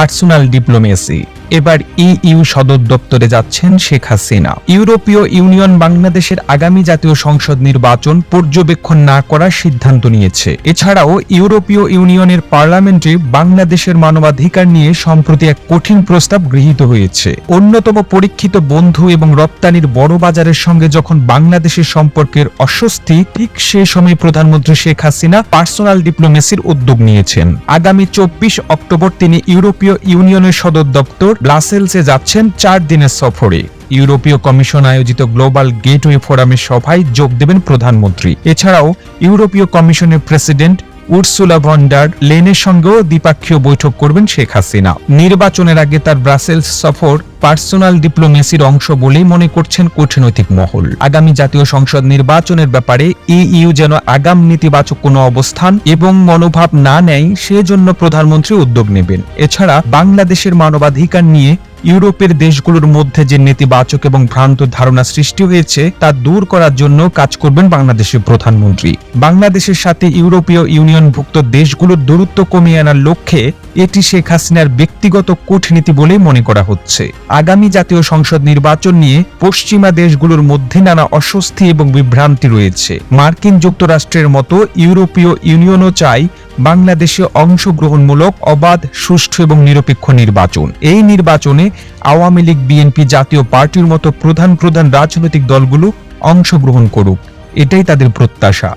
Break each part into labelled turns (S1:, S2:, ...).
S1: Personal diplomacy. এবার EU সদর দপ্তরে যাচ্ছেন শেখ হাসিনা। ইউরোপীয় ইউনিয়ন বাংলাদেশের আগামী জাতীয় সংসদ নির্বাচন পর্যবেক্ষণ না করার সিদ্ধান্ত নিয়েছে। এছাড়াও ইউরোপীয় ইউনিয়নের পার্লামেন্টে বাংলাদেশের মানবাধিকার নিয়ে সম্প্রতি এক কঠিন প্রস্তাব গৃহীত হয়েছে। অন্যতম পরীক্ষিত বন্ধু এবং রপ্তানির বড় বাজারের সঙ্গে যখন বাংলাদেশের সম্পর্কের অস্বস্তি, ঠিক সে সময় প্রধানমন্ত্রী শেখ হাসিনা পার্সোনাল ডিপ্লোমেসির উদ্যোগ নিয়েছেন। আগামী চব্বিশ অক্টোবর তিনি ইউরোপীয় ইউনিয়নের সদর দপ্তর ব্রাসেলসে যাচ্ছেন চার দিনের সফরে। ইউরোপীয় কমিশন আয়োজিত গ্লোবাল গেটওয়ে ফোরামের সভায় যোগ দেবেন প্রধানমন্ত্রী। এছাড়াও ইউরোপীয় কমিশনের প্রেসিডেন্ট উর্সুলা ভন্ডার লেনের সঙ্গেও দ্বিপাক্ষীয় বৈঠক করবেন শেখ হাসিনা। নির্বাচনের আগে তার ব্রাসেলস সফর পার্সোনাল ডিপ্লোমেসির অংশ বলেই মনে করছেন কূটনৈতিক মহল। আগামী জাতীয় সংসদ নির্বাচনের ব্যাপারে ইইউ যেন আগাম নেতিবাচক কোনো অবস্থান এবং মনোভাব না নেয়, সেজন্য প্রধানমন্ত্রী উদ্যোগ নেবেন। এছাড়া বাংলাদেশের মানবাধিকার নিয়ে ইউরোপের দেশগুলোর মধ্যে যে নেতিবাচক এবং ভ্রান্ত ধারণা সৃষ্টি হয়েছে, তা দূর করার জন্য কাজ করবেন বাংলাদেশের প্রধানমন্ত্রী। বাংলাদেশের সাথে ইউরোপীয় ইউনিয়নভুক্ত দূরত্ব দূরত্ব কমিয়ে আনার লক্ষ্যে এটি শেখ হাসিনার ব্যক্তিগত কূটনীতি বলে মনে করা হচ্ছে। আগামী জাতীয় সংসদ নির্বাচন নিয়ে পশ্চিমা দেশগুলোর মধ্যে নানা অস্বস্তি এবং বিভ্রান্তি রয়েছে। মার্কিন যুক্তরাষ্ট্রের মতো ইউরোপীয় ইউনিয়নও চায় বাংলাদেশে অংশগ্রহণমূলক, অবাধ, সুষ্ঠু এবং নিরপেক্ষ নির্বাচন। এই নির্বাচনে আওয়ামী লীগ, বিএনপি জাতীয় পার্টির মতো প্রধান প্রধান রাজনৈতিক দলগুলো অংশগ্রহণ করুক। এটাই তাদের প্রত্যাশা।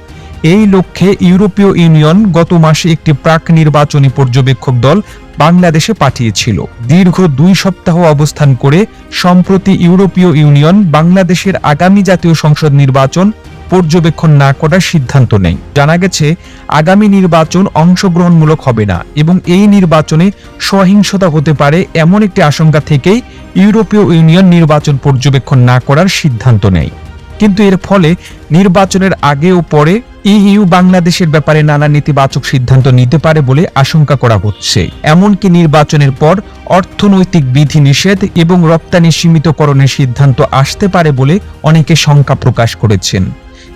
S1: এই লক্ষ্যে ইউরোপীয় ইউনিয়ন গত মাসে একটি প্রাক নির্বাচনী পর্যবেক্ষক দল বাংলাদেশে পাঠিয়েছিল। দীর্ঘ দুই সপ্তাহ অবস্থান করে, সম্প্রতি ইউরোপীয় ইউনিয়ন বাংলাদেশের আগামী জাতীয় সংসদ নির্বাচন পর্যবেক্ষণ না করার সিদ্ধান্ত নেয় জানা গেছে, আগামী নির্বাচন অংশগ্রহণমূলক হবে না এবং এই নির্বাচনে সহিংসতা হতে পারে এমন একটি আশঙ্কা থেকেই ইউরোপীয় ইউনিয়ন নির্বাচন পর্যবেক্ষণ না করার সিদ্ধান্ত নেয়। কিন্তু এর ফলে নির্বাচনের আগে ও পরে ইইউ বাংলাদেশের ব্যাপারে নানা নেতিবাচক সিদ্ধান্ত নিতে পারে বলে আশঙ্কা করা হচ্ছে। এমনকি নির্বাচনের পর অর্থনৈতিক বিধি নিষেধ এবং রপ্তানি সীমিতকরণের সিদ্ধান্ত আসতে পারে বলে অনেকে শঙ্কা প্রকাশ করেছেন।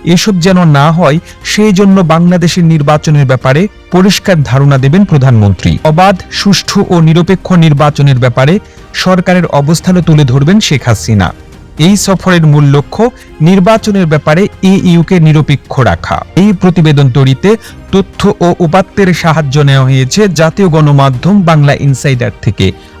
S1: এসব যেন না হয়, সেই জন্য বাংলাদেশের নির্বাচনের ব্যাপারে পরিষ্কার ধারণা দেবেন প্রধানমন্ত্রী। অবাধ, সুষ্ঠু ও নিরপেক্ষ নির্বাচনের ব্যাপারে সরকারের অবস্থানও তুলে ধরবেন শেখ হাসিনা। এই সফরের মূল লক্ষ্য নির্বাচনের ব্যাপারে ইইউকে নিরপেক্ষ রাখা। এই প্রতিবেদন তৈরিতে তথ্য ও উপাত্তের সাহায্য নেওয়া হয়েছে জাতীয় গণমাধ্যম বাংলা ইনসাইডার থেকে।